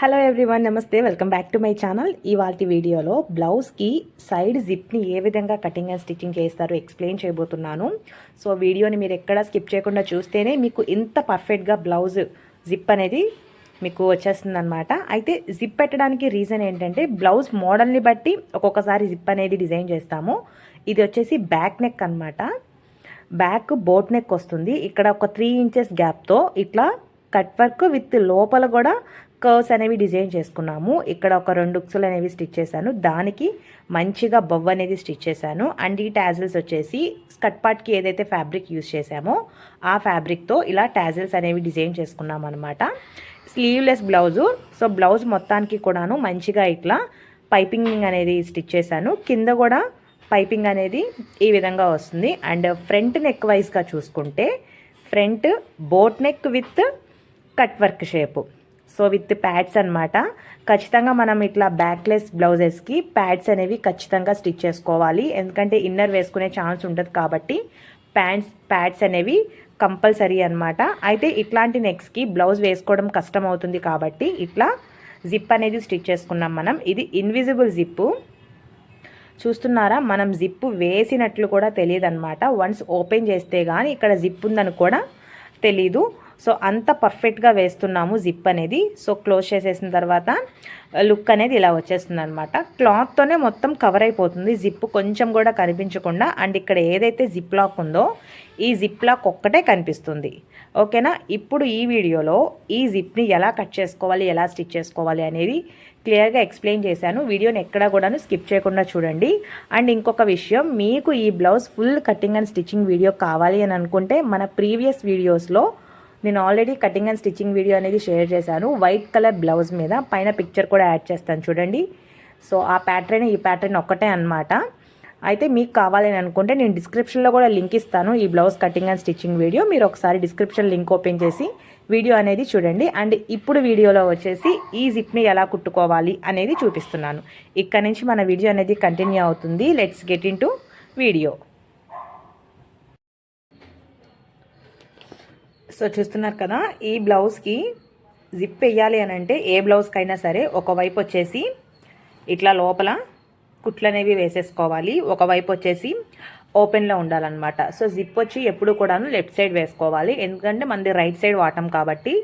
Hello everyone నమస్తే welcome back to my channel ఇవాళ వీడియోలో బ్లౌజ్కి సైడ్ జిప్ని ఏ విధంగా కటింగ్ అండ్ స్టిచ్చింగ్ చేస్తారో ఎక్స్ప్లెయిన్ చేయబోతున్నాను. సో వీడియోని మీరు ఎక్కడ స్కిప్ చేయకుండా చూస్తేనే మీకు ఇంత పర్ఫెక్ట్గా బ్లౌజ్ జిప్ అనేది మీకు వచ్చేస్తుంది అనమాట అయితే జిప్ పెట్టడానికి రీజన్ ఏంటంటే బ్లౌజ్ మోడల్ని బట్టి ఒక్కొక్కసారి జిప్ అనేది డిజైన్ చేస్తాము. ఇది వచ్చేసి బ్యాక్ నెక్ అనమాట బ్యాక్ బోట్ నెక్ వస్తుంది. ఇక్కడ ఒక త్రీ ఇంచెస్ గ్యాప్తో ఇట్లా కట్ వర్క్ విత్ లోపల కూడా కర్వ్స్ అనేవి డిజైన్ చేసుకున్నాము. ఇక్కడ ఒక రెండు ఉక్సులు అనేవి స్టిచ్ చేశాను. దానికి మంచిగా బొవ్వ అనేది స్టిచ్ చేశాను. అండ్ ఈ టాజిల్స్ వచ్చేసి స్కట్ పార్ట్కి ఏదైతే ఫ్యాబ్రిక్ యూస్ చేసామో ఆ ఫ్యాబ్రిక్తో ఇలా ట్యాజిల్స్ అనేవి డిజైన్ చేసుకున్నాం అనమాట స్లీవ్లెస్ బ్లౌజు. సో బ్లౌజ్ మొత్తానికి కూడాను మంచిగా ఇట్లా పైపింగ్ అనేది స్టిచ్ చేశాను. కింద కూడా పైపింగ్ అనేది ఈ విధంగా వస్తుంది. అండ్ ఫ్రంట్ నెక్ వైజ్గా చూసుకుంటే front boat neck with cut work shape. So with pads అనమాట ఖచ్చితంగా మనం ఇట్లా బ్యాక్లెస్ బ్లౌజెస్కి ప్యాడ్స్ అనేవి ఖచ్చితంగా స్టిచ్ చేసుకోవాలి. ఎందుకంటే ఇన్నర్ వేసుకునే ఛాన్స్ ఉంటుంది కాబట్టి ప్యాంట్స్ ప్యాడ్స్ అనేవి కంపల్సరీ అనమాట అయితే ఇట్లాంటి నెక్స్కి బ్లౌజ్ వేసుకోవడం కష్టం అవుతుంది కాబట్టి ఇట్లా జిప్ అనేది స్టిచ్ చేసుకున్నాం మనం. ఇది ఇన్విజిబుల్ జిప్పు. చూస్తున్నారా? మనం జిప్పు వేసినట్లు కూడా తెలియదు అనమాట వన్స్ ఓపెన్ చేస్తే కానీ ఇక్కడ జిప్ ఉందని కూడా తెలీదు. సో అంత పర్ఫెక్ట్గా వేస్తున్నాము జిప్ అనేది. సో క్లోజ్ చేసేసిన తర్వాత లుక్ అనేది ఇలా వచ్చేస్తుంది అనమాట క్లాత్తోనే మొత్తం కవర్ అయిపోతుంది. జిప్ కొంచెం కూడా కనిపించకుండా అండ్ ఇక్కడ ఏదైతే జిప్ లాక్ ఉందో ఈ జిప్ లాక్ ఒక్కటే కనిపిస్తుంది. ఓకేనా? ఇప్పుడు ఈ వీడియోలో ఈ జిప్ని ఎలా కట్ చేసుకోవాలి ఎలా స్టిచ్ చేసుకోవాలి అనేది క్లియర్గా ఎక్స్ప్లెయిన్ చేశాను. వీడియోని ఎక్కడా కూడాను స్కిప్ చేయకుండా చూడండి. అండ్ ఇంకొక విషయం మీకు ఈ blouse full cutting and stitching video కావాలి అని అనుకుంటే మన ప్రీవియస్ వీడియోస్లో నేను already cutting and stitching video అనేది షేర్ చేశాను. వైట్ కలర్ బ్లౌజ్ మీద పైన పిక్చర్ కూడా యాడ్ చేస్తాను చూడండి. సో ఆ ప్యాటర్న్ ఈ ప్యాటర్న్ ఒక్కటే అనమాట అయితే మీకు కావాలని అనుకుంటే నేను డిస్క్రిప్షన్లో కూడా లింక్ ఇస్తాను ఈ blouse cutting and stitching video మీరు ఒకసారి డిస్క్రిప్షన్ లింక్ ఓపెన్ చేసి వీడియో అనేది చూడండి. అండ్ ఇప్పుడు వీడియోలో వచ్చేసి ఈ జిప్ని ఎలా కుట్టుకోవాలి అనేది చూపిస్తున్నాను. ఇక్కడ నుంచి మన వీడియో అనేది కంటిన్యూ అవుతుంది. Let's get in video so చూస్తున్నారు కదా ఈ బ్లౌజ్కి జిప్ వేయాలి అని అంటే ఏ బ్లౌజ్కైనా సరే ఒకవైపు వచ్చేసి ఇట్లా లోపల కుట్లు అనేవి వేసేసుకోవాలి ఒకవైపు వచ్చేసి ఓపెన్లో ఉండాలన్నమాట. సో జిప్ వచ్చి ఎప్పుడు కూడాను లెఫ్ట్ సైడ్ వేసుకోవాలి. ఎందుకంటే మనది రైట్ సైడ్ వాటం కాబట్టి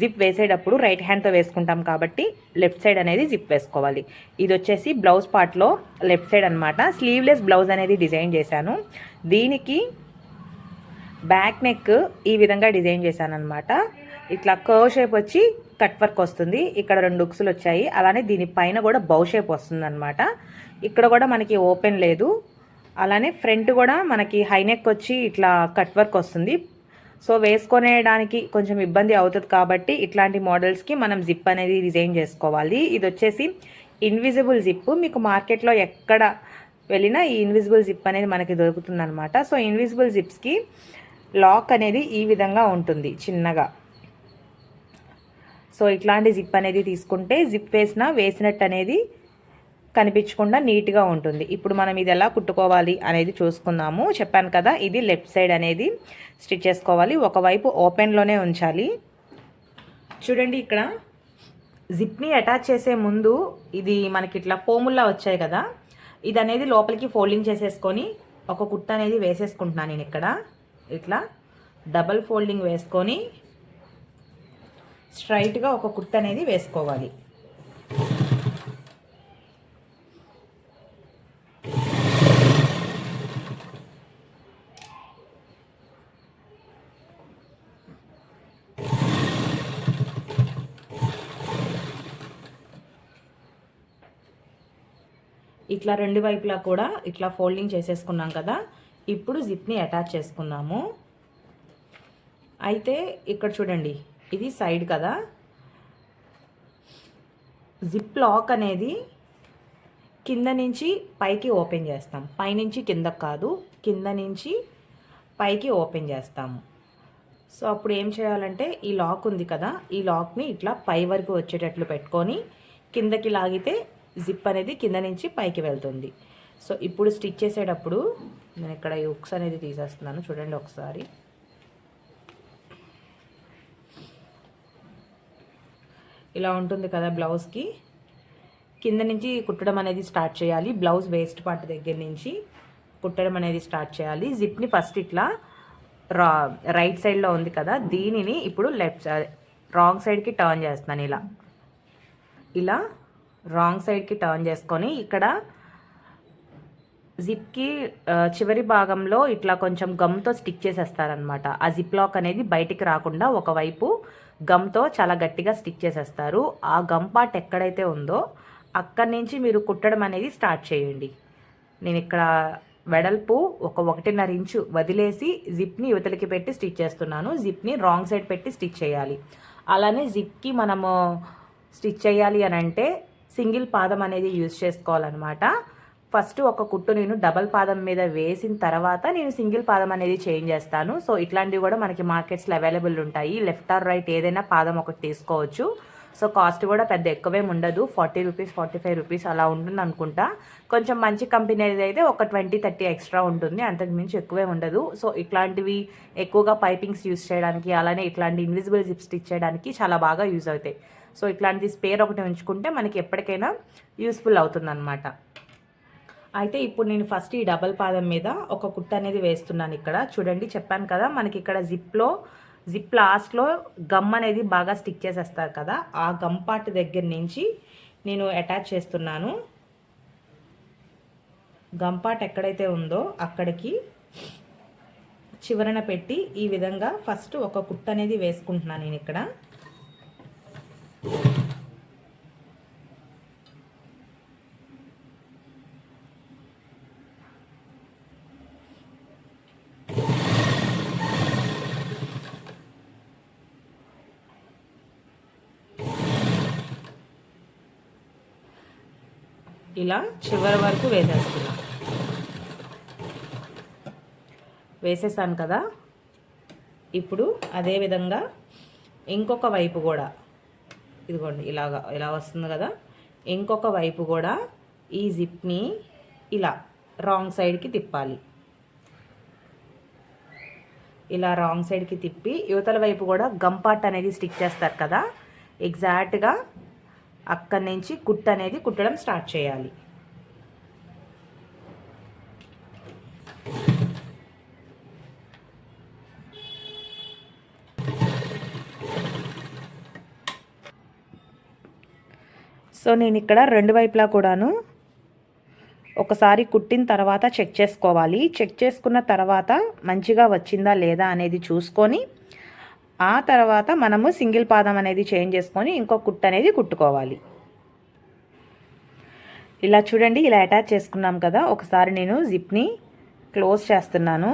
జిప్ వేసేటప్పుడు రైట్ హ్యాండ్తో వేసుకుంటాం కాబట్టి లెఫ్ట్ సైడ్ అనేది జిప్ వేసుకోవాలి. ఇది వచ్చేసి బ్లౌజ్ పార్ట్లో లెఫ్ట్ సైడ్ అనమాట స్లీవ్లెస్ బ్లౌజ్ అనేది డిజైన్ చేశాను. దీనికి బ్యాక్ నెక్ ఈ విధంగా డిజైన్ చేశాను అనమాట ఇట్లా కర్వ్ షేప్ వచ్చి కట్ వర్క్ వస్తుంది. ఇక్కడ రెండు ఉక్సులు వచ్చాయి. అలానే దీనిపైన కూడా బౌ షేప్ వస్తుంది అనమాట ఇక్కడ కూడా మనకి ఓపెన్ లేదు. అలానే ఫ్రంట్ కూడా మనకి హై నెక్ వచ్చి ఇట్లా కట్ వర్క్ వస్తుంది. సో వేసుకునేయడానికి కొంచెం ఇబ్బంది అవుతుంది కాబట్టి ఇట్లాంటి మోడల్స్కి మనం జిప్ అనేది డిజైన్ చేసుకోవాలి. ఇది వచ్చేసి ఇన్విజిబుల్ జిప్. మీకు మార్కెట్లో ఎక్కడ వెళ్ళినా ఈ ఇన్విజిబుల్ జిప్ అనేది మనకి దొరుకుతుంది అనమాట సో ఇన్విజిబుల్ జిప్స్కి లాక్ అనేది ఈ విధంగా ఉంటుంది చిన్నగా. సో ఇట్లాంటి జిప్ అనేది తీసుకుంటే జిప్ వేసిన వేసినట్టు అనేది కనిపించకుండా నీట్గా ఉంటుంది. ఇప్పుడు మనం ఇది ఎలా కుట్టుకోవాలి అనేది చూసుకుందాము. చెప్పాను కదా ఇది లెఫ్ట్ సైడ్ అనేది స్టిచ్ చేసుకోవాలి. ఒకవైపు ఓపెన్లోనే ఉంచాలి. చూడండి ఇక్కడ జిప్ని అటాచ్ చేసే ముందు ఇది మనకి ఇట్లా పోముల్లా వచ్చాయి కదా. ఇది అనేది లోపలికి ఫోల్డింగ్ చేసేసుకొని ఒక కుట్ట అనేది వేసేసుకుంటున్నాను నేను ఇక్కడ. ఇట్లా డబల్ ఫోల్డింగ్ వేసుకొని స్ట్రైట్గా ఒక కుర్త అనేది వేసుకోవాలి. ఇట్లా రెండు వైపులా కూడా ఇట్లా ఫోల్డింగ్ చేసేసుకున్నాం కదా. ఇప్పుడు జిప్ని అటాచ్ చేసుకుందాము. అయితే ఇక్కడ చూడండి ఇది సైడ్ కదా. జిప్ లాక్ అనేది కింద నుంచి పైకి ఓపెన్ చేస్తాం. పైనుంచి కింద కాదు కింద నుంచి పైకి ఓపెన్ చేస్తాము. సో అప్పుడు ఏం చేయాలంటే ఈ లాక్ ఉంది కదా ఈ లాక్ని ఇట్లా పై వరకు వచ్చేటట్లు పెట్టుకొని కిందకి లాగితే జిప్ అనేది కింద నుంచి పైకి వెళ్తుంది. సో ఇప్పుడు స్టిచ్ చేసేటప్పుడు నేను ఇక్కడ ఈ ఉక్స్ అనేది తీసేస్తున్నాను. చూడండి ఒకసారి. ఇలా ఉంటుంది కదా బ్లౌజ్కి కింద నుంచి కుట్టడం అనేది స్టార్ట్ చేయాలి. బ్లౌజ్ వేస్ట్ పార్ట్ దగ్గర నుంచి కుట్టడం అనేది స్టార్ట్ చేయాలి. జిప్ని ఫస్ట్ ఇట్లా రా రైట్ సైడ్లో ఉంది కదా. దీనిని ఇప్పుడు లెఫ్ట్ రాంగ్ సైడ్కి టర్న్ చేస్తున్నాను ఇలా. ఇలా రాంగ్ సైడ్కి టర్న్ చేసుకొని ఇక్కడ జిప్కి చివరి భాగంలో ఇట్లా కొంచెం గమ్తో స్టిక్ చేసేస్తారనమాట ఆ జిప్ లాక్ అనేది బయటికి రాకుండా ఒకవైపు గమ్తో చాలా గట్టిగా స్టిక్ చేసేస్తారు. ఆ గమ్ పార్ట్ ఎక్కడైతే ఉందో అక్కడి నుంచి మీరు కుట్టడం అనేది స్టార్ట్ చేయండి. నేను ఇక్కడ వెడల్పు ఒక ఒకటిన్నర ఇంచు వదిలేసి జిప్ని యువతలకి పెట్టి స్టిచ్ చేస్తున్నాను. జిప్ని రాంగ్ సైడ్ పెట్టి స్టిచ్ చేయాలి. అలానే జిప్కి మనము స్టిచ్ చేయాలి అని అంటే సింగిల్ పాదం అనేది యూజ్ చేసుకోవాలన్నమాట. ఫస్ట్ ఒక కుట్టు నేను డబల్ పాదం మీద వేసిన తర్వాత నేను సింగిల్ పాదం అనేది చేంజ్ చేస్తాను. సో ఇట్లాంటివి కూడా మనకి మార్కెట్స్లో అవైలబుల్ ఉంటాయి. లెఫ్ట్ ఆర్ రైట్ ఏదైనా పాదం ఒకటి తీసుకోవచ్చు. సో కాస్ట్ కూడా పెద్ద ఎక్కువేం ఉండదు. Forty rupees forty five rupees అలా ఉంటుంది అనుకుంటా. కొంచెం మంచి కంపెనీ అయితే ఒక ట్వంటీ థర్టీ ఎక్స్ట్రా ఉంటుంది. అంతకు మించి ఎక్కువే ఉండదు. సో ఇట్లాంటివి ఎక్కువగా పైపింగ్స్ యూజ్ చేయడానికి అలానే ఇట్లాంటి ఇన్విజిబుల్ జిప్ స్టిచ్ చేయడానికి చాలా బాగా యూజ్ అవుతాయి. సో ఇట్లాంటి స్పేర్ ఒకటి ఉంచుకుంటే మనకి ఎప్పటికైనా యూస్ఫుల్ అవుతుంది అయితే ఇప్పుడు నేను ఫస్ట్ ఈ డబల్ పాదం మీద ఒక కుట్ట అనేది వేస్తున్నాను ఇక్కడ. చూడండి చెప్పాను కదా మనకి ఇక్కడ జిప్లో జిప్ లాస్ట్లో గమ్ అనేది బాగా స్టిక్ చేసేస్తారు కదా. ఆ గమ్ పార్ట్ దగ్గర నుంచి నేను అటాచ్ చేస్తున్నాను. గమ్ పార్ట్ ఎక్కడైతే ఉందో అక్కడికి చివరన పెట్టి ఈ విధంగా ఫస్ట్ ఒక కుట్ట అనేది వేసుకుంటున్నాను నేను ఇక్కడ. ఇలా చివరి వరకు వేసేస్తున్నా. వేసేసాను కదా? ఇప్పుడు అదే విధంగా ఇంకొక వైపు కూడా ఇదిగోండి ఇలాగా ఇలా వస్తుంది కదా? ఇంకొక వైపు కూడా ఈ జిప్ని ఇలా రాంగ్ సైడ్కి తిప్పాలి. ఇలా రాంగ్ సైడ్కి తిప్పి యువతల వైపు కూడా గంపాట్ అనేది స్టిక్ చేస్తారు కదా? ఎగ్జాక్ట్గా అక్కడి నుంచి కుట్ అనేది కుట్టడం స్టార్ట్ చేయాలి. సో నేను ఇక్కడ రెండు వైపులా కూడాను ఒకసారి కుట్టిన తర్వాత చెక్ చేసుకోవాలి. చెక్ చేసుకున్న తర్వాత మంచిగా వచ్చిందా లేదా అనేది చూసుకొని ఆ తర్వాత మనము సింగిల్ పాదం అనేది చేంజ్ చేసుకొని ఇంకో కుట్టు అనేది కుట్టుకోవాలి. ఇలా చూడండి ఇలా అటాచ్ చేసుకున్నాం కదా ఒకసారి నేను జిప్ని క్లోజ్ చేస్తున్నాను.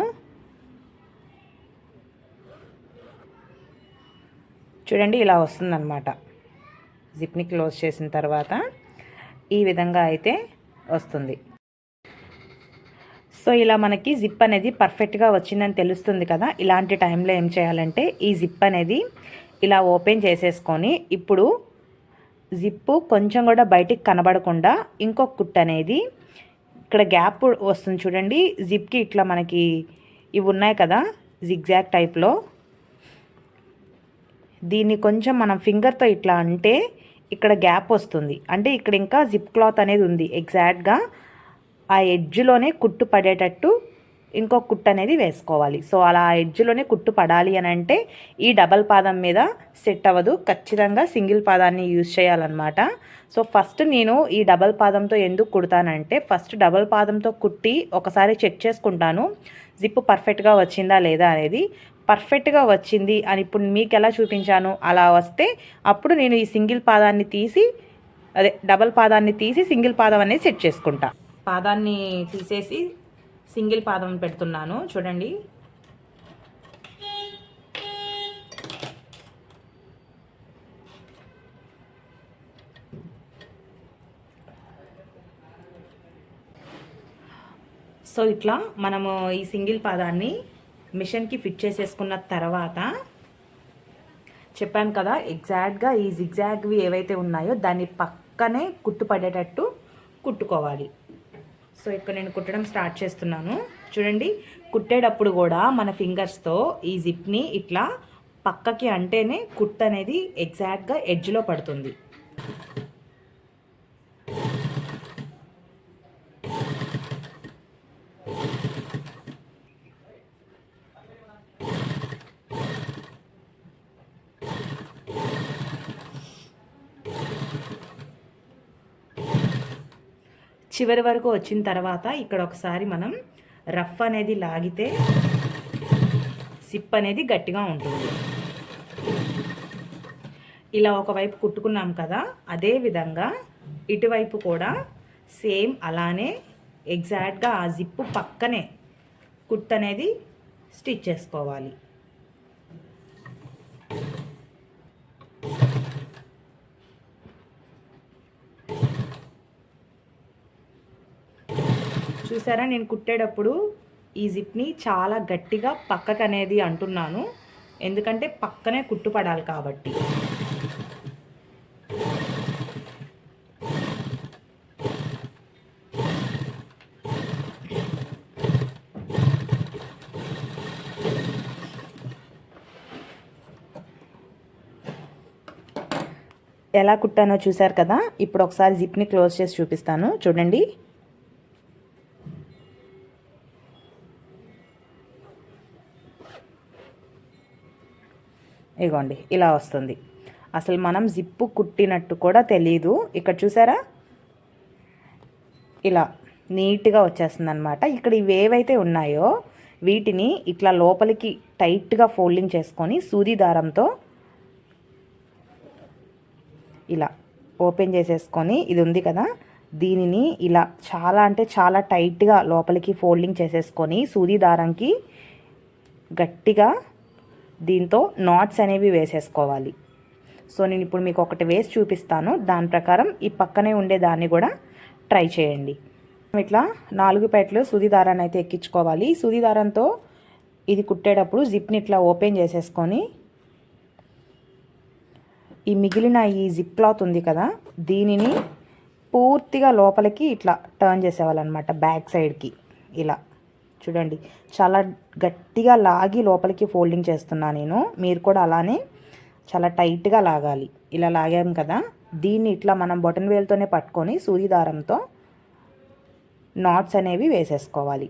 చూడండి ఇలా వస్తుందన్నమాట. జిప్ని క్లోజ్ చేసిన తర్వాత ఈ విధంగా అయితే వస్తుంది. సో ఇలా మనకి జిప్ అనేది పర్ఫెక్ట్గా వచ్చిందని తెలుస్తుంది కదా. ఇలాంటి టైంలో ఏం చేయాలంటే ఈ జిప్ అనేది ఇలా ఓపెన్ చేసేసుకొని ఇప్పుడు జిప్పు కొంచెం కూడా బయటికి కనబడకుండా ఇంకొక కుట్ అనేది ఇక్కడ గ్యాప్ వస్తుంది చూడండి. జిప్కి ఇట్లా మనకి ఇవి ఉన్నాయి కదా జిగ్జాగ్ టైప్లో దీన్ని కొంచెం మనం ఫింగర్తో ఇట్లా అంటే ఇక్కడ గ్యాప్ వస్తుంది. అంటే ఇక్కడ ఇంకా జిప్ క్లాత్ అనేది ఉంది. ఎగ్జాక్ట్గా ఆ ఎడ్జ్లోనే కుట్టు పడేటట్టు ఇంకో కుట్టు అనేది వేసుకోవాలి. సో అలా ఆ ఎడ్జ్లోనే కుట్టు పడాలి అని అంటే ఈ డబల్ పాదం మీద సెట్ అవ్వదు. ఖచ్చితంగా సింగిల్ పాదాన్ని యూజ్ చేయాలన్నమాట. సో ఫస్ట్ నేను ఈ డబల్ పాదంతో ఎందుకు కుడతానంటే ఫస్ట్ డబల్ పాదంతో కుట్టి ఒకసారి చెక్ చేసుకుంటాను. జిప్పు పర్ఫెక్ట్గా వచ్చిందా లేదా అనేది. పర్ఫెక్ట్గా వచ్చింది అని ఇప్పుడు మీకు ఎలా చూపించాను? అలా వస్తే అప్పుడు నేను ఈ సింగిల్ పాదాన్ని తీసి అదే డబల్ పాదాన్ని తీసి సింగిల్ పాదం అనేది సెట్ చేసుకుంటాను పాదాన్ని తీసేసి సింగిల్ పాదం పెడుతున్నాను. చూడండి. సో ఇట్లా మనము ఈ సింగిల్ పాదాన్ని మిషన్కి ఫిట్ చేసేసుకున్న తర్వాత చెప్పాను కదా ఎగ్జాక్ట్గా ఈ జిగ్జాగ్వి ఏవైతే ఉన్నాయో దాన్ని పక్కనే కుట్టు పడేటట్టు కుట్టుకోవాలి. సో ఇక్కడ నేను కుట్టడం స్టార్ట్ చేస్తున్నాను. చూడండి కుట్టేటప్పుడు కూడా మన ఫింగర్స్తో ఈ జిప్ని ఇట్లా పక్కకి అంటేనే కుట్ అనేది ఎగ్జాక్ట్గా ఎడ్జ్లో పడుతుంది. చివరి వరకు వచ్చిన తర్వాత ఇక్కడ ఒకసారి మనం రఫ్ అనేది లాగితే సిప్ అనేది గట్టిగా ఉంటుంది. ఇలా ఒకవైపు కుట్టుకున్నాం కదా అదే విధంగా ఇటువైపు కూడా సేమ్ అలానే ఎగ్జాక్ట్గా ఆ జిప్పు పక్కనే కుట్ అనేది స్టిచ్ చేసుకోవాలి. చూసారా? నేను కుట్టేటప్పుడు ఈ జిప్ని చాలా గట్టిగా పక్కకు అనేది అంటున్నాను. ఎందుకంటే పక్కనే కుట్టుపడాలి కాబట్టి. ఎలా కుట్టానో చూసారు కదా? ఇప్పుడు ఒకసారి జిప్ని క్లోజ్ చేసి చూపిస్తాను. చూడండి. ఇగోండి ఇలా వస్తుంది. అసలు మనం జిప్పు కుట్టినట్టు కూడా తెలీదు. ఇక్కడ చూసారా? ఇలా నీట్గా వచ్చేస్తుంది అనమాట ఇక్కడ ఇవి ఏవైతే ఉన్నాయో వీటిని ఇట్లా లోపలికి టైట్గా ఫోల్డింగ్ చేసుకొని సూది దారంతో ఇలా ఓపెన్ చేసేసుకొని ఇది ఉంది కదా? దీనిని ఇలా చాలా అంటే చాలా టైట్గా లోపలికి ఫోల్డింగ్ చేసేసుకొని సూది దారంకి గట్టిగా దీంతో నాట్స్ అనేవి వేసేసుకోవాలి. సో నేను ఇప్పుడు మీకు ఒకటి వేసి చూపిస్తాను. దాని ప్రకారం ఈ పక్కనే ఉండే దాన్ని కూడా ట్రై చేయండి. ఇట్లా నాలుగు పేటలు సూది దారాన్ని అయితే ఎక్కించుకోవాలి. సూది దారంతో ఇది కుట్టేటప్పుడు జిప్ని ఇట్లా ఓపెన్ చేసేసుకొని ఈ మిగిలిన ఈ జిప్ క్లాత్ ఉంది కదా దీనిని పూర్తిగా లోపలికి ఇట్లా టర్న్ చేసేవాళ్ళనమాట బ్యాక్ సైడ్కి ఇలా. చూడండి. చాలా గట్టిగా లాగి లోపలికి ఫోల్డింగ్ చేస్తున్నా నేను. మీరు కూడా అలానే చాలా టైట్గా లాగాలి. ఇలా లాగాం కదా. దీన్ని ఇట్లా మనం బొటన్ వేలుతోనే పట్టుకొని సూదిదారంతో నాట్స్ అనేవి వేసేసుకోవాలి.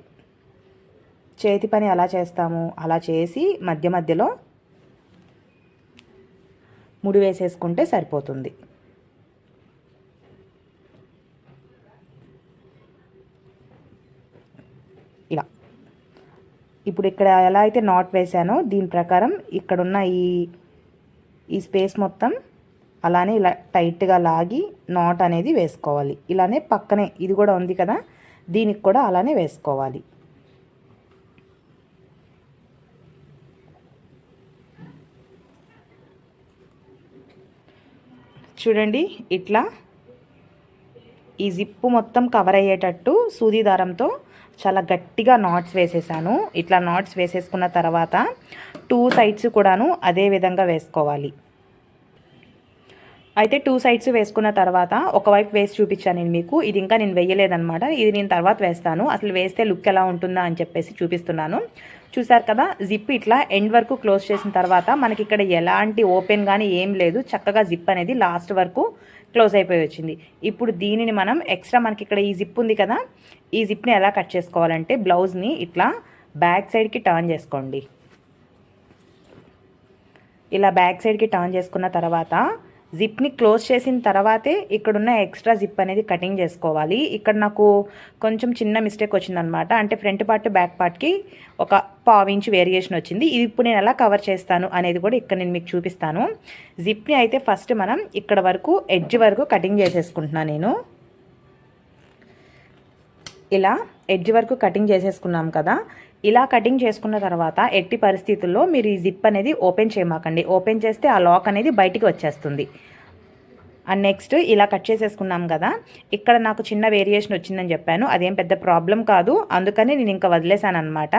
చేతి పని ఎలా చేస్తాము? అలా చేసి మధ్య మధ్యలో ముడి వేసేసుకుంటే సరిపోతుంది ఇలా ఇప్పుడు ఇక్కడ ఎలా అయితే నాట్ వేసానో దీని ప్రకారం ఇక్కడున్న ఈ ఈ స్పేస్ మొత్తం అలానే ఇలా టైట్గా లాగి నాట్ అనేది వేసుకోవాలి. ఇలానే పక్కనే ఇది కూడా ఉంది కదా దీనికి కూడా అలానే వేసుకోవాలి. చూడండి ఇట్లా ఈ జిప్పు మొత్తం కవర్ అయ్యేటట్టు సూది దారంతో చాలా గట్టిగా నాట్స్ వేసేసాను. ఇట్లా నాట్స్ వేసేసుకున్న తర్వాత టూ సైడ్స్ కూడాను అదే విధంగా వేసుకోవాలి. అయితే టూ సైడ్స్ వేసుకున్న తర్వాత ఒకవైపు వేసి చూపించాను నేను మీకు. ఇది ఇంకా నేను వేయలేదనమాట ఇది నేను తర్వాత వేస్తాను. అసలు వేస్తే లుక్ ఎలా ఉంటుందా అని చెప్పేసి చూపిస్తున్నాను. చూసారు కదా జిప్ ఇట్లా ఎండ్ వరకు క్లోజ్ చేసిన తర్వాత మనకి ఇక్కడ ఎలాంటి ఓపెన్ కానీ ఏం లేదు. చక్కగా జిప్ అనేది లాస్ట్ వరకు క్లోజ్ అయిపోయి వచ్చింది. ఇప్పుడు దీనిని మనం ఎక్స్ట్రా మనకి ఇక్కడ ఈ జిప్ ఉంది కదా ఈ జిప్ని ఎలా కట్ చేసుకోవాలంటే బ్లౌజ్ని ఇట్లా బ్యాక్ సైడ్కి టర్న్ చేసుకోండి. ఇలా బ్యాక్ సైడ్కి టర్న్ చేసుకున్న తర్వాత జిప్ని క్లోజ్ చేసిన తర్వాతే ఇక్కడున్న ఎక్స్ట్రా జిప్ అనేది కటింగ్ చేసుకోవాలి. ఇక్కడ నాకు కొంచెం చిన్న మిస్టేక్ వచ్చిందనమాట అంటే ఫ్రంట్ పార్ట్ బ్యాక్ పార్ట్కి ఒక పావు ఇంచ్ వేరియేషన్ వచ్చింది. ఇది ఇప్పుడు నేను ఎలా కవర్ చేస్తాను అనేది కూడా ఇక్కడ నేను మీకు చూపిస్తాను. జిప్ని అయితే ఫస్ట్ మనం ఇక్కడ వరకు ఎడ్జ్ వరకు కటింగ్ చేసేసుకుంటున్నాను నేను. ఇలా ఎడ్జ్ వరకు కటింగ్ చేసేసుకున్నాం కదా. ఇలా కటింగ్ చేసుకున్న తర్వాత ఎట్టి పరిస్థితుల్లో మీరు ఈ జిప్ అనేది ఓపెన్ చేయమాకండి. ఓపెన్ చేస్తే ఆ లాక్ అనేది బయటికి వచ్చేస్తుంది. అండ్ నెక్స్ట్ ఇలా కట్ చేసేసుకున్నాం కదా. ఇక్కడ నాకు చిన్న వేరియేషన్ వచ్చిందని చెప్పాను. అదేం పెద్ద ప్రాబ్లం కాదు. అందుకని నేను ఇంకా వదిలేశాను అనమాట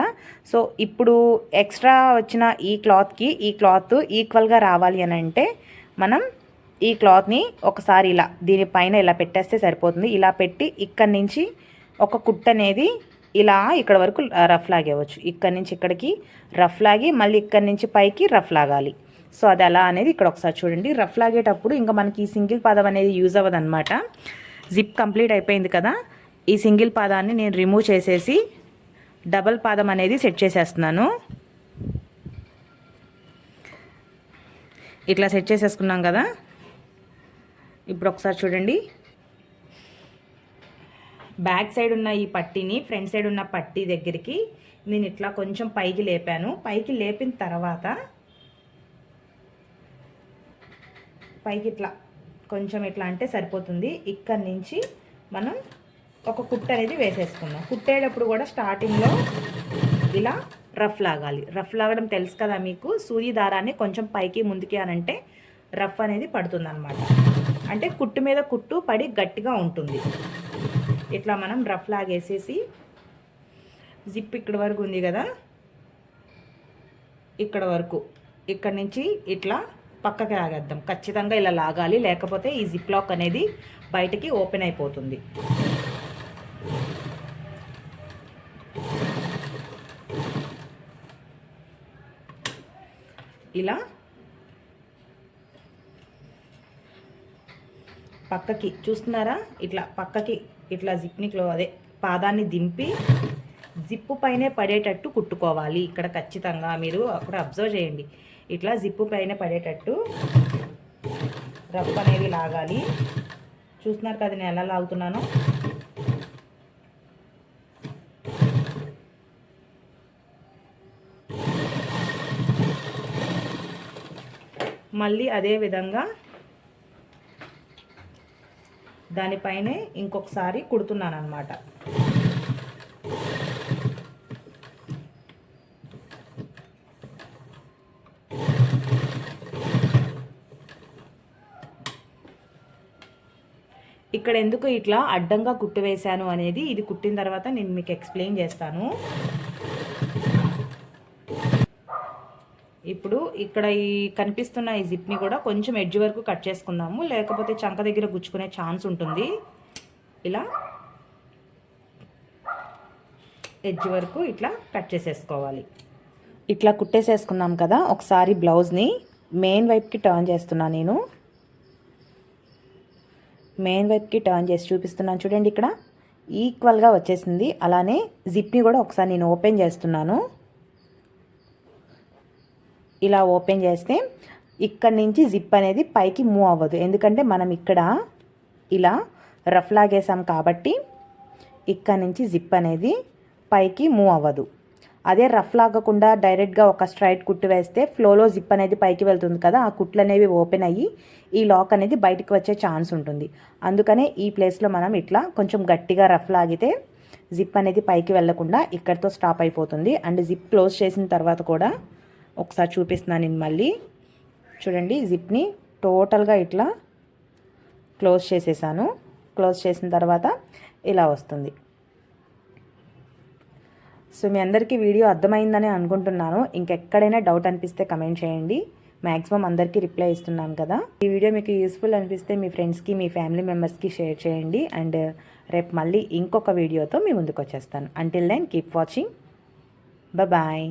సో ఇప్పుడు ఎక్స్ట్రా వచ్చిన ఈ క్లాత్కి ఈ క్లాత్ ఈక్వల్గా రావాలి అని అంటే మనం ఈ క్లాత్ని ఒకసారి ఇలా దీనిపైన ఇలా పెట్టేస్తే సరిపోతుంది. ఇలా పెట్టి ఇక్కడి నుంచి ఒక కుట్ అనేది ఇలా ఇక్కడ వరకు రఫ్ లాగేవచ్చు ఇక్కడ నుంచి ఇక్కడికి రఫ్ లాగి మళ్ళీ ఇక్కడి నుంచి పైకి రఫ్ లాగాలి. సో అది ఎలా అనేది ఇక్కడ ఒకసారి చూడండి. రఫ్ లాగేటప్పుడు ఇంకా మనకి ఈ సింగిల్ పాదం అనేది యూజ్ అవ్వదు అనమాట జిప్ కంప్లీట్ అయిపోయింది కదా. ఈ సింగిల్ పాదాన్ని నేను రిమూవ్ చేసేసి డబల్ పాదం అనేది సెట్ చేసేస్తున్నాను. ఇట్లా సెట్ చేసేసుకున్నాం కదా. ఇప్పుడు ఒకసారి చూడండి. బ్యాక్ సైడ్ ఉన్న ఈ పట్టీని ఫ్రంట్ సైడ్ ఉన్న పట్టీ దగ్గరికి నేను ఇట్లా కొంచెం పైకి లేపాను. పైకి లేపిన తర్వాత పైకి ఇట్లా కొంచెం ఇట్లా అంటే సరిపోతుంది. ఇక్కడి నుంచి మనం ఒక కుట్ట అనేది వేసేసుకుందాం. కుట్టేటప్పుడు కూడా స్టార్టింగ్లో ఇలా రఫ్ లాగాలి. రఫ్ లాగడం తెలుసు కదా మీకు. సూది దారాన్ని కొంచెం పైకి ముందుకి అని అంటే రఫ్ అనేది పడుతుంది అనమాట అంటే కుట్టు మీద కుట్టు పడి గట్టిగా ఉంటుంది. ఇట్లా మనం రఫ్ లాగేసేసి జిప్ ఇక్కడ వరకు ఉంది కదా? ఇక్కడ వరకు. ఇక్కడ నుంచి ఇట్లా పక్కకి లాగేద్దాం. ఖచ్చితంగా ఇలా లాగాలి. లేకపోతే ఈ జిప్ లాక్ అనేది బయటికి ఓపెన్ అయిపోతుంది. ఇలా పక్కకి చూస్తున్నారా? ఇట్లా పక్కకి ఇట్లా జిప్నిక్లో అదే పాదాన్ని దింపి జిప్పు పైనే పడేటట్టు కుట్టుకోవాలి. ఇక్కడ ఖచ్చితంగా మీరు అక్కడ అబ్జర్వ్ చేయండి. ఇట్లా జిప్పు పైన పడేటట్టు రఫ్ అనేది లాగాలి. చూస్తున్నారు కదా నేను ఎలా లాగుతున్నానో? మళ్ళీ అదే విధంగా దానిపైనే ఇంకొకసారి కుడుతున్నాను అనమాట ఇక్కడ ఎందుకు ఇట్లా అడ్డంగా కుట్టు వేశాను అనేది ఇది కుట్టిన తర్వాత నేను మీకు ఎక్స్ప్లెయిన్ చేస్తాను. ఇప్పుడు ఇక్కడ ఈ కనిపిస్తున్న ఈ జిప్ని కూడా కొంచెం ఎడ్జ్ వరకు కట్ చేసుకుందాము. లేకపోతే చంక దగ్గర గుచ్చుకునే ఛాన్స్ ఉంటుంది. ఇలా ఎడ్జ్ వరకు ఇట్లా కట్ చేసేసుకోవాలి. ఇట్లా కుట్టేసేసుకున్నాం కదా ఒకసారి బ్లౌజ్ని మెయిన్ వైపుకి టర్న్ చేస్తున్నాను నేను. మెయిన్ వైపుకి టర్న్ చేసి చూపిస్తున్నాను చూడండి ఇక్కడ. ఈక్వల్గా వచ్చేసింది. అలానే జిప్ని కూడా ఒకసారి నేను ఓపెన్ చేస్తున్నాను. ఇలా ఓపెన్ చేస్తే ఇక్కడ నుంచి జిప్ అనేది పైకి మూవ్ అవ్వదు. ఎందుకంటే మనం ఇక్కడ ఇలా రఫ్ లాగేసాం కాబట్టి ఇక్కడ నుంచి జిప్ అనేది పైకి మూవ్ అవ్వదు. అదే రఫ్ లాగకుండా డైరెక్ట్గా ఒక స్ట్రైట్ కుట్టు వేస్తే ఫ్లోలో జిప్ అనేది పైకి వెళ్తుంది కదా ఆ కుట్లు అనేవి ఓపెన్ అయ్యి ఈ లాక్ అనేది బయటికి వచ్చే ఛాన్స్ ఉంటుంది. అందుకనే ఈ ప్లేస్లో మనం ఇట్లా కొంచెం గట్టిగా రఫ్ లాగితే జిప్ అనేది పైకి వెళ్ళకుండా ఇక్కడితో స్టాప్ అయిపోతుంది. అండ్ జిప్ క్లోజ్ చేసిన తర్వాత కూడా ఒకసారి చూపిస్తున్నాను నేను మళ్ళీ. చూడండి జిప్ని టోటల్గా ఇట్లా క్లోజ్ చేసేసాను. క్లోజ్ చేసిన తర్వాత ఇలా వస్తుంది. సో మీ అందరికీ వీడియో అర్థమైందని అనుకుంటున్నాను. ఇంకెక్కడైనా డౌట్ అనిపిస్తే కమెంట్ చేయండి. మ్యాక్సిమం అందరికీ రిప్లై ఇస్తున్నాను కదా. ఈ వీడియో మీకు యూస్ఫుల్ అనిపిస్తే మీ ఫ్రెండ్స్కి మీ ఫ్యామిలీ మెంబర్స్కి షేర్ చేయండి. అండ్ రేపు మళ్ళీ ఇంకొక వీడియోతో మీ ముందుకు వచ్చేస్తాను until then keep watching bye